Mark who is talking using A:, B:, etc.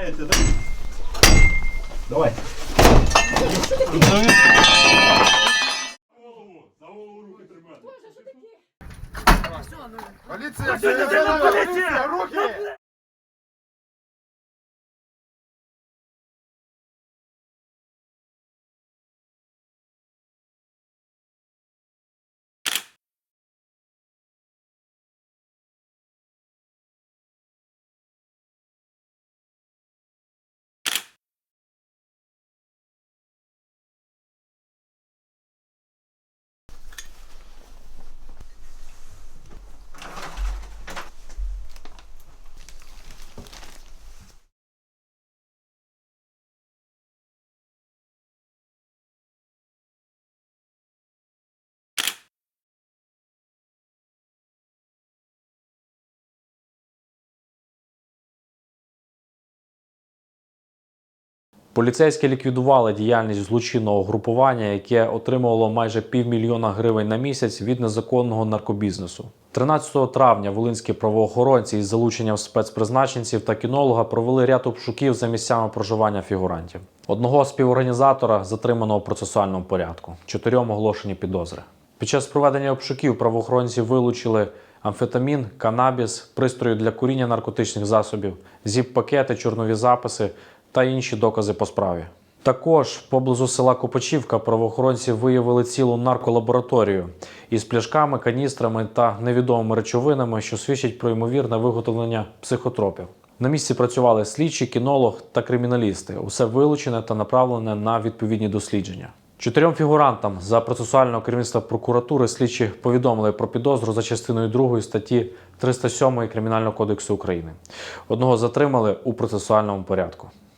A: Маєте, да? Давай.
B: Поліція! Поліція! Руки!
C: Поліцейські ліквідували діяльність злочинного групування, яке отримувало майже півмільйона гривень на місяць від незаконного наркобізнесу. 13 травня волинські правоохоронці із залученням спецпризначенців та кінолога провели ряд обшуків за місцями проживання фігурантів. Одного співорганізатора затримано у процесуальному порядку, чотирьом оголошені підозри. Під час проведення обшуків правоохоронці вилучили амфетамін, канабіс, пристрої для куріння наркотичних засобів, зіп-пакети, чорнові записи та інші докази по справі. Також поблизу села Копачівка правоохоронці виявили цілу нарколабораторію із пляшками, каністрами та невідомими речовинами, що свідчать про ймовірне виготовлення психотропів. На місці працювали слідчі, кінолог та криміналісти. Усе вилучене та направлене на відповідні дослідження. Чотирьом фігурантам за процесуального керівництва прокуратури слідчі повідомили про підозру за частиною 2 статті 307 Кримінального кодексу України. Одного затримали у процесуальному порядку.